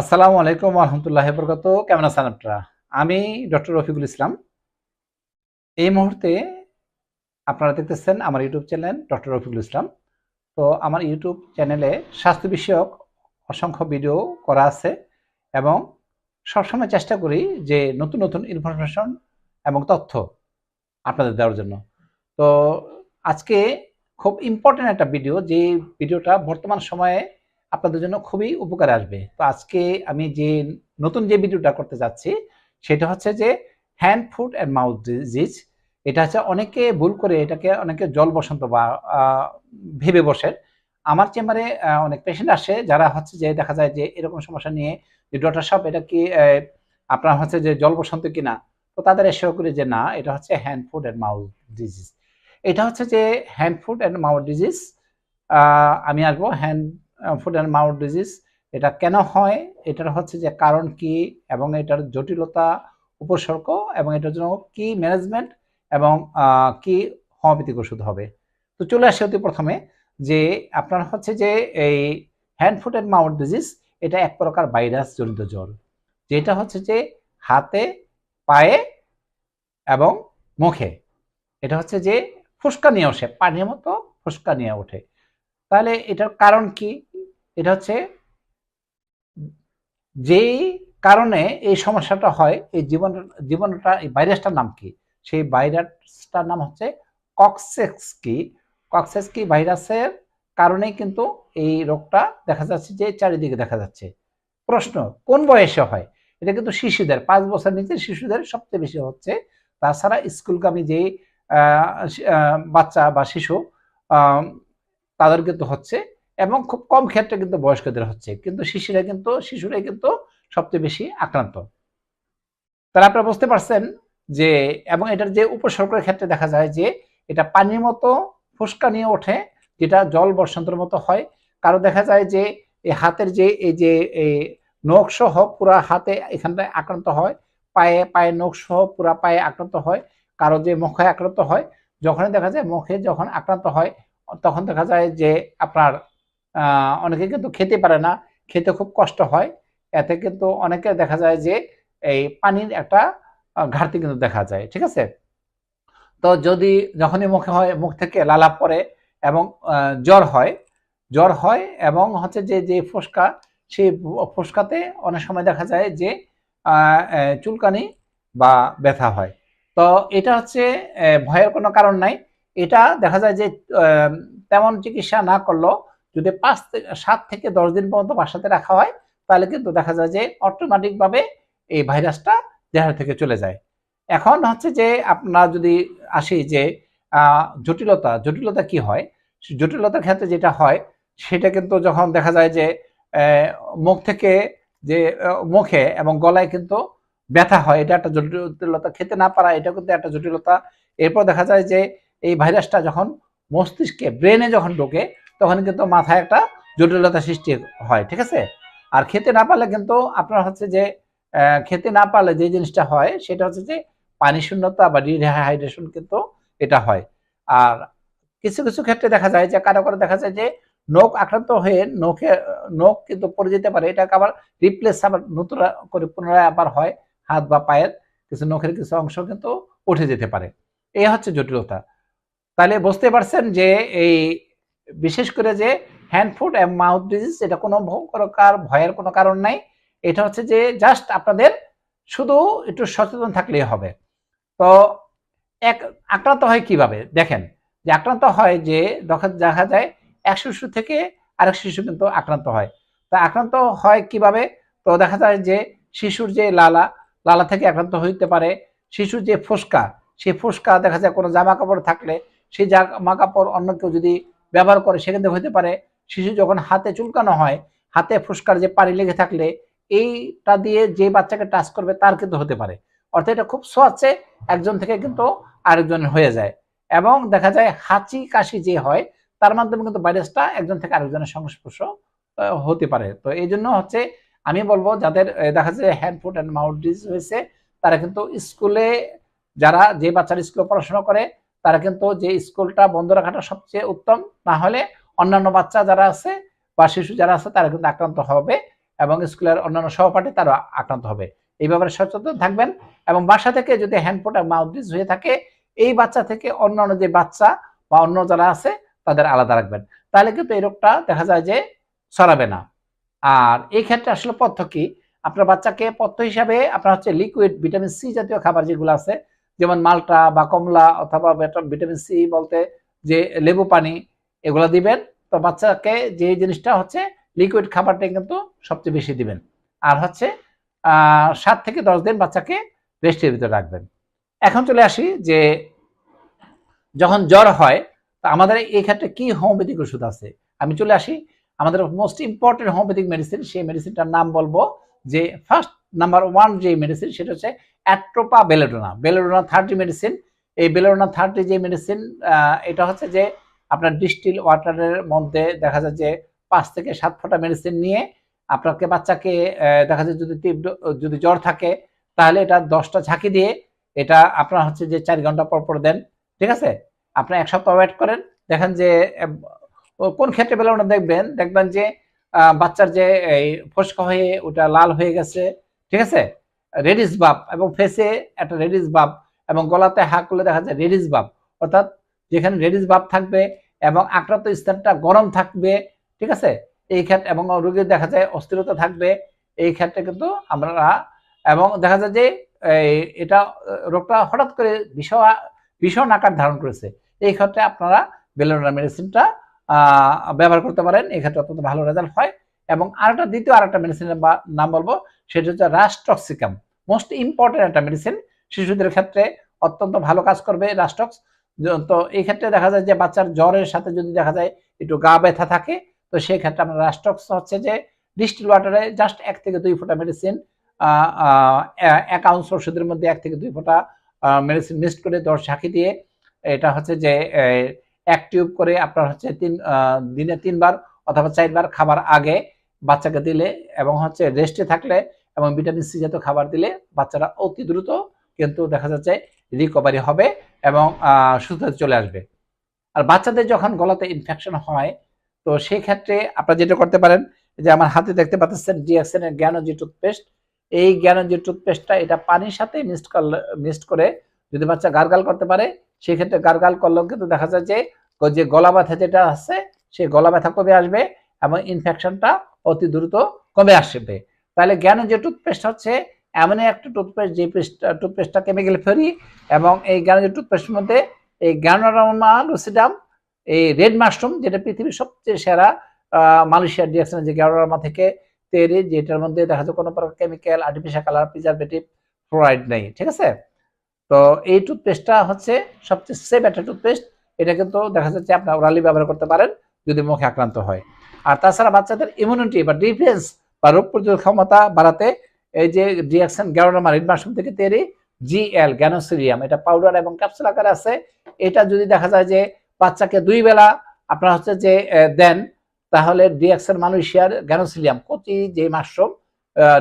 আসসালামু আলাইকুম রহমতুল্লাহ বরকত কেমন আছেন আপনারা? আমি ডক্টর রফিকুল ইসলাম। এই মুহূর্তে আপনারা দেখতেছেন আমার YouTube channel doctor Rafiqul Islam. তো আমার ইউটিউব চ্যানেলে স্বাস্থ্য বিষয়ক অসংখ্য ভিডিও করা আছে এবং সবসময় চেষ্টা করি যে নতুন নতুন ইনফরমেশন এবং তথ্য আপনাদের দেওয়ার জন্য। তো আজকে খুব ইম্পর্টেন্ট একটা ভিডিও যে ভিডিওটা বর্তমান সময়ে আপনাদের জন্য খুবই উপকারে আসবে। তো আজকে আমি যে নতুন যে ভিডিওটা করতে যাচ্ছি, সেটা হচ্ছে যে hand food and mouth disease এটা হচ্ছে অনেকে ভুল করে এটাকে অনেকে জল বসন্ত বা ভেবে বসেন। আমার চেম্বারে অনেক পেশেন্ট আসে যারা হচ্ছে যে দেখা যায় যে এরকম সমস্যা নিয়ে যে ডক্টর সাহেব, এটা কি আপনার হচ্ছে যে জল বসন্ত কিনা? তো তাদের এসে করি যে না, এটা হচ্ছে hand food and mouth disease এটা হচ্ছে যে hand food and mouth disease আমি আসব hand food and mouth disease এটা কেন হয়? এটার হচ্ছে যে কারণ কি এবং এটার জটিলতা, উপসর্গ এবং এটার জন্য কি ম্যানেজমেন্ট এবং কি হোমিওপ্যাথিক ওষুধ হবে? তো চলে আসে অতি প্রথমে যে আপনার হচ্ছে যে এই hand food and mouth disease এটা এক প্রকার ভাইরাস জনিত জ্বর, যেটা হচ্ছে যে হাতে, পায়ে এবং মুখে। এটা হচ্ছে যে ফুসকা নিয়ে ওঠে, পানির মতো ফুসকা নিয়ে ওঠে। তাহলে এটার কারণ কি? এটা হচ্ছে যেই কারণে এই সমস্যাটা হয় এই জীবন জীবনটা এই ভাইরাসটার নাম কি? সেই ভাইরাসটার নাম হচ্ছে কক্সেক্সকি। কক্সেক্সকি ভাইরাসের কারণেই কিন্তু এই রোগটা দেখা যাচ্ছে যে চারিদিকে দেখা যাচ্ছে। প্রশ্ন কোন বয়সে হয়? এটা কিন্তু শিশুদের পাঁচ বছর নিচে শিশুদের সবচেয়ে বেশি হচ্ছে। তাছাড়া স্কুলগামী যে আহ, আহ, বাচ্চা বা শিশু তাদের কিন্তু হচ্ছে এবং খুব কম ক্ষেত্রে কিন্তু বয়স্কদের হচ্ছে, কিন্তু শিশুরা কিন্তু, শিশুরাই কিন্তু সবচেয়ে বেশি আক্রান্ত। তাহলে আপনারা বুঝতে পারছেন যে, এবং এটার যে উপসর্গের ক্ষেত্রে দেখা যায় যে, এটা পানির মতো ফুসকা নিয়ে ওঠে, যেটা জল বসন্তের মতো হয়। কারও দেখা যায় যে, এই হাতের যে, এই যে, এই নখ সহ পুরা হাতে এখানটায় আক্রান্ত হয়, পায়ে পায়ে নখ সহ পুরা পায়ে আক্রান্ত হয়, কারও যে মুখে আক্রান্ত হয়, যখনই দেখা যায় মুখে যখন আক্রান্ত হয়, তখন দেখা যায় যে, আপনার অনেকে কিন্তু খেতে পারে না, খেতে খুব কষ্ট হয়। এতে কিন্তু অনেকে দেখা যায় যে এই পানির একটা ঘাটতি কিন্তু দেখা যায়, ঠিক আছে? তো যদি যখনই মুখে হয়, মুখ থেকে লালা পড়ে এবং জ্বর হয় জ্বর হয় এবং হচ্ছে যে যে ফুসকা, সেই ফুসকাতে অনেক সময় দেখা যায় যে চুলকানি বা ব্যথা হয়। তো এটা হচ্ছে ভয়ের কোনো কারণ নাই। এটা দেখা যায় যে তেমন চিকিৎসা না করলেও যদি পাঁচ থেকে সাত থেকে দশ দিন পর্যন্ত বাসাতে রাখা হয়, তাহলে কিন্তু দেখা যায় যে অটোমেটিক ভাবে এই ভাইরাসটা দেহ থেকে চলে যায়। এখন হচ্ছে যে আপনার যদি আসি যে জটিলতা জটিলতা কি হয়? জটিলতার ক্ষেত্রে যেটা হয়, সেটা কিন্তু যখন দেখা যায় যে মুখ থেকে যে মুখে এবং গলায় কিন্তু ব্যথা হয়, এটা একটা জটিলতা খেতে না পারা, এটা কিন্তু একটা জটিলতা। এরপর দেখা যায় যে, এই ভাইরাসটা যখন মস্তিষ্কে ব্রেনে যখন ঢোকে তখন কিন্তু মাথায় একটা জটিলতা সৃষ্টি হয়, ঠিক আছে? আর খেতে না পারলে কিন্তু আপনার হচ্ছে যে খেতে না পারলে যে জিনিসটা হয় সেটা হচ্ছে যে পানি শূন্যতা বা ডিহাইড্রেশন কিন্তু এটা হয়। আর কিছু কিছু ক্ষেত্রে দেখা যায় যে, কারও কারও দেখা যায় যে নখ আক্রান্ত হয়ে নখে, নখ কিন্তু পড়ে যেতে পারে। এটাকে আবার রিপ্লেস আবার নতুন করে পুনরায় আবার হয়, হাত বা পায়ের কিছু নখের কিছু অংশ কিন্তু উঠে যেতে পারে। এই হচ্ছে জটিলতা। তাহলে বুঝতে পারছেন যে এই বিশেষ করে যে hand food and mouth disease এটা কোনো প্রকার ভয়ের কোনো কারণ নাই। এটা হচ্ছে যে জাস্ট আপনাদের শুধু একটু সচেতন থাকলেই হবে। তো এক, আক্রান্ত হয় কীভাবে? দেখেন, যে আক্রান্ত হয় যে দেখা যায় এক শিশু থেকে আরেক শিশু কিন্তু আক্রান্ত হয়। তা আক্রান্ত হয় কীভাবে? তো দেখা যায় যে শিশুর যে লালা লালা থেকে আক্রান্ত হইতে পারে। শিশুর যে ফুসকা, সেই ফুসকা দেখা যায় কোনো জামা কাপড় থাকলে সেই জামা কাপড় অন্য কেউ যদি ব্যবহার করে থেকে হতে পারে শিশু যখন হাতে চুলকানো হয়, হাতে ফুসকার যে পানি লেগে থাকলে, এইটা দিয়ে যে বাচ্চাকে টাচ করবে তার কিন্তু হতে পারে। অর্থাৎ এটা খুব সোয়াচ্ছে একজন থেকে কিন্তু আরেকজন হয়ে যায়। এবং দেখা যায় হাঁচি কাশি যে হয়, তার মাধ্যমে কিন্তু ভাইরাসটা একজন থেকে আরেকজনের সংস্পর্শ হতে পারে। তো এই জন্য হচ্ছে আমি বলব যাদের দেখা যায় hand foot and mouth disease হয়েছে, তারা কিন্তু স্কুলে যারা যে বাচ্চারা স্কুলে পড়াশোনা করে তারা কিন্তু যে স্কুলটা বন্ধ রাখাটা সবচেয়ে উত্তম, না হলে অন্যান্য বাচ্চা যারা আছে বা শিশু যারা আছে তারা কিন্তু আক্রান্ত হবে এবং স্কুলের অন্যান্য সহপাঠী তারা আক্রান্ত হবে। এই ব্যাপারে সচেতন থাকবেন এবং বাসা থেকে যদি হ্যান্ডফুট এবং মাউথ ডিস হয়ে থাকে, এই বাচ্চা থেকে অন্যান্য যে বাচ্চা বা অন্য যারা আছে তাদের আলাদা রাখবেন। তাহলে কিন্তু এই রোগটা দেখা যায় যে ছড়াবে না। আর এই ক্ষেত্রে আসলে পথ্য কি? আপনার বাচ্চাকে পথ্য হিসাবে আপনার হচ্ছে লিকুইড ভিটামিন সি জাতীয় খাবার যেগুলো আছে যেমন মালটা বা কমলা অথবা ভিটামিন সি বলতে যে লেবু পানি, এগুলো দিবেন। তো বাচ্চাকে যে জিনিসটা হচ্ছে লিকুইড খাবারটা কিন্তু সবচেয়ে বেশি দিবেন। আর হচ্ছে সাত থেকে দশ দিন বাচ্চাকে রেস্টের ভিতরে রাখবেন। এখন চলে আসি যে যখন জ্বর হয়, তো আমাদের এই ক্ষেত্রে কি হোমিওপ্যাথিক ওষুধ আছে? আমি চলে আসি। আমাদের মোস্ট ইম্পর্টেন্ট হোমিওপ্যাথিক মেডিসিন সেই মেডিসিনটার নাম বলব যে ফার্স্ট নাম্বার ওয়ান যে মেডিসিন সেটা হচ্ছে atropa belladonna belladonna thirty medicine এই বেলেডোনা থার্টি যে মেডিসিন এটা হচ্ছে যে আপনার ডিস্টিল ওয়াটারের মধ্যে দেখা যায় যে পাঁচ থেকে সাত ফোঁটা মেডিসিন নিয়ে আপনাকে বাচ্চাকে দেখা যায় যদি তীব্র, যদি জ্বর থাকে, তাহলে এটা দশটা ঝাঁকি দিয়ে এটা আপনার হচ্ছে যে চার ঘণ্টা পর পর দেন, ঠিক আছে? আপনি এক সপ্তাহ ওয়েট করেন, দেখেন যে কোন ক্ষেত্রে ওটা দেখবেন? দেখবেন যে বাচ্চার যে এই ফসকা হয়ে, ওটা লাল হয়ে গেছে, ঠিক আছে? রেডিস বাপ এবং ফেসে একটা রেডিস বাপ এবং গলাতে হাঁক করলে দেখা যায় রেডিস বাপ। অর্থাৎ যেখানে রেডিস বাপ থাকবে এবং আক্রান্ত স্থানটা গরম থাকবে, ঠিক আছে? এই ক্ষেত্রে এবং রোগীর দেখা যায় অস্থিরতা থাকবে, এই ক্ষেত্রে কিন্তু আমরা এবং দেখা যায় যে এটা, রোগটা হঠাৎ করে ভীষণ ভীষণ আকার ধারণ করেছে। এই ক্ষেত্রে আপনারা বেলোনা মেডিসিনটা ব্যবহার করতে পারেন। এই ক্ষেত্রে অত্যন্ত ভালো রেজাল্ট হয়। এবং আরেকটা দ্বিতীয় আরেকটা মেডিসিনের নাম বলব, সেটা হচ্ছে রাস্টক্সিকাম মোস্ট ইম্পর্টেন্ট একটা মেডিসিন শিশুদের ক্ষেত্রে অত্যন্ত ভালো কাজ করবে রাস্টক্স তো এই ক্ষেত্রে দেখা যায় যে বাচ্চার জ্বরের সাথে যদি দেখা যায় একটু গা ব্যথা থাকে, তো সেই ক্ষেত্রে আমরা রাস্টক্স হচ্ছে যে ডিস্টিল ওয়াটারে জাস্ট এক থেকে দুই ফোঁটা মেডিসিন এক আউন্স ওষুধের মধ্যে এক থেকে দুই ফোঁটা মেডিসিন মিক্সড করে দশ ঝাঁকি দিয়ে এটা হচ্ছে যে এক টিউব করে আপনার হচ্ছে তিন দিনে তিনবার অথবা চারবার খাবার আগে বাচ্চাকে দিলে এবং হচ্ছে রেস্টে থাকলে এবং ভিটামিন সি জাতীয় খাবার দিলে বাচ্চারা অতি দ্রুত কিন্তু দেখা যাচ্ছে রিকভারি হবে এবং আহ, সুস্থতা চলে আসবে। আর বাচ্চাদের যখন গলাতে ইনফেকশন হয় তো সেই ক্ষেত্রে আপনারা যেটা করতে পারেন যে আমার হাতে দেখতে পাচ্ছেন ডিএক্সএন এর জ্ঞানজি টুথপেস্ট এই জ্ঞানজি টুথপেস্টটা এটা পানির সাথে মিক্সড করলে মিক্সড করে যদি বাচ্চা গার্গাল করতে পারে সেই ক্ষেত্রে গার্গাল করলেও কিন্তু দেখা যায় যে যে গলা ব্যথা যেটা আছে সেই গলা ব্যথা কবে আসবে এবং ইনফেকশনটা অতি দ্রুত কমে আসবে। তাহলে জ্ঞান যে টুথপেস্ট হচ্ছে এমনই একটা টুথপেস্ট যে পেস্ট টুথপেস্টটা কেমিক্যাল ফ্রি এবং এই জ্ঞান যে টুথপেস্টের মধ্যে এই গ্যানোরামা লুসিডাম এই রেড মাশরুম যেটা পৃথিবীর সবচেয়ে সেরা মালয়েশিয়ার ডিরেকশনে যে গ্যানোরামা থেকে তৈরি, যেটার মধ্যে দেখা যাচ্ছে কোনো প্রকার chemical artificial colour preservative fluoride নেই, ঠিক আছে? তো এই টুথপেস্টটা হচ্ছে সবচেয়ে সেফ একটা টুথপেস্ট এটা কিন্তু দেখা যাচ্ছে আপনার ওরালি ব্যবহার করতে পারেন যদি মুখে আক্রান্ত হয়। আর তাছাড়া বাচ্চাদের ইমিউনিটি বা ডিফেন্স বা রোগ প্রতিরোধ ক্ষমতা বাড়াতে এই যে ডিএক্সন গ্যানোরামা রেড মাশরুম থেকে তৈরি জিএল গ্যানোসিরিয়াম এটা পাউডার এবং ক্যাপসুল আকারে আছে। এটা যদি দেখা যায় যে বাচ্চাকে দুই বেলা আপনার হচ্ছে যে দেন, তাহলে ডিএক্সের মালয়েশিয়ার গ্যানোসিলিয়াম কচি যে মাশরুম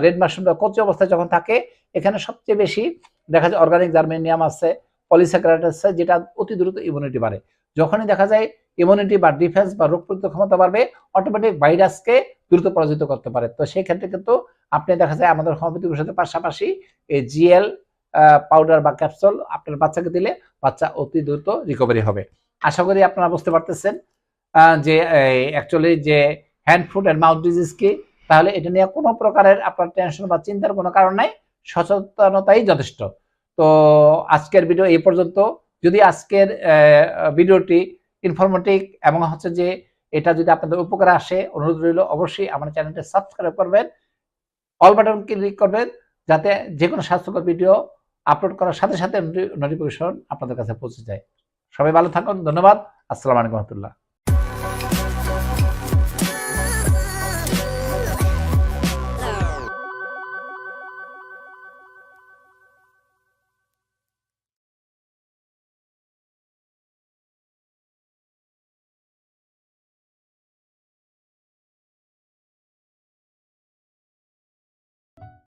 রেড মাশরুমটা কচি অবস্থায় যখন থাকে, এখানে সবচেয়ে বেশি দেখা যায় অর্গানিক জার্মেনিয়াম আছে পলিস্যাকারাইড আছে, যেটা অতি দ্রুত ইমিউনিটি বাড়ে। যখনই দেখা যায় ইমিউনিটি বা ডিফেন্স বা রোগ প্রতিরোধ ক্ষমতা বাড়বে অটোমেটিক ভাইরাসকে দ্রুত পরাজিত করতে পারে। তো সেই ক্ষেত্রে কিন্তু আপনি দেখা যায় আমাদের হোমিওপ্যাথিক ওষুধের পাশাপাশি এই জিএল পাউডার বা ক্যাপসুল আপনার বাচ্চাকে দিলে বাচ্চা অতি দ্রুত রিকভারি হবে। আশা করি আপনারা বুঝতে পারতেছেন যে অ্যাকচুয়ালি যে hand food and mouth disease কি, তাহলে এটা নিয়ে কোনো প্রকারের আপনার টেনশন বা চিন্তার কোনো কারণ নাই, সচেতনতাই যথেষ্ট। তো আজকের ভিডিও এই পর্যন্ত। যদি আজকের ভিডিওটি ইনফরমেটিভ এবং হচ্ছে যে এটা যদি আপনাদের উপকার আসে, অনুরোধ রইল অবশ্যই আমার চ্যানেলটা সাবস্ক্রাইব করবেন অল বাটন ক্লিক করবেন, যাতে যে কোনো স্বাস্থ্যকর ভিডিও আপলোড করার সাথে সাথে নোটিফিকেশন আপনাদের কাছে পৌঁছে যায়। সবাই ভালো থাকুন, ধন্যবাদ, আসসালামু আলাইকুম রহমতুল্লাহ।